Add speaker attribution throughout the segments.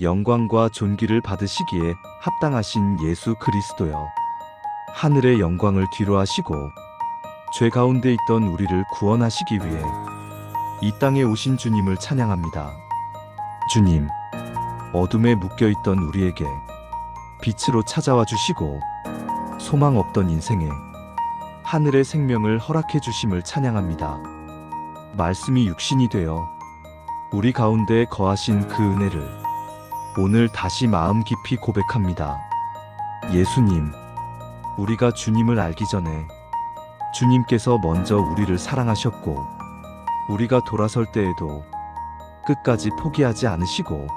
Speaker 1: 영광과 존귀를 받으시기에 합당하신 예수 그리스도여. 하늘의 영광을 뒤로 하시고 죄 가운데 있던 우리를 구원하시기 위해 이 땅에 오신 주님을 찬양합니다. 주님, 어둠에 묶여 있던 우리에게 빛으로 찾아와 주시고 소망 없던 인생에 하늘의 생명을 허락해 주심을 찬양합니다. 말씀이 육신이 되어 우리 가운데 거하신 그 은혜를 오늘 다시 마음 깊이 고백합니다. 예수님, 우리가 주님을 알기 전에 주님께서 먼저 우리를 사랑하셨고 우리가 돌아설 때에도 끝까지 포기하지 않으시고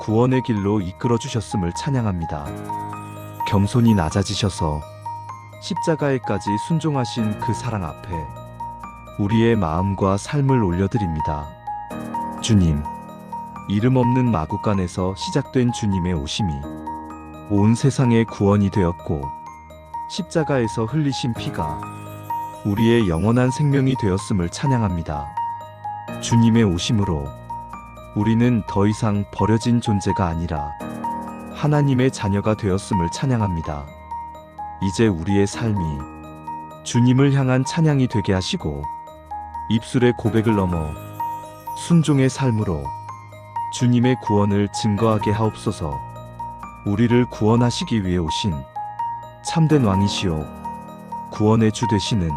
Speaker 1: 구원의 길로 이끌어 주셨음을 찬양합니다. 겸손히 낮아지셔서 십자가에까지 순종하신 그 사랑 앞에 우리의 마음과 삶을 올려드립니다. 주님, 이름 없는 마구간에서 시작된 주님의 오심이 온 세상의 구원이 되었고 십자가에서 흘리신 피가 우리의 영원한 생명이 되었음을 찬양합니다. 주님의 오심으로 우리는 더 이상 버려진 존재가 아니라 하나님의 자녀가 되었음을 찬양합니다. 이제 우리의 삶이 주님을 향한 찬양이 되게 하시고 입술의 고백을 넘어 순종의 삶으로 주님의 구원을 증거하게 하옵소서. 우리를 구원하시기 위해 오신 참된 왕이시요 구원의 주 되시는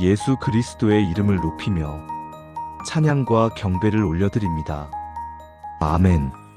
Speaker 1: 예수 그리스도의 이름을 높이며 찬양과 경배를 올려드립니다. 아멘.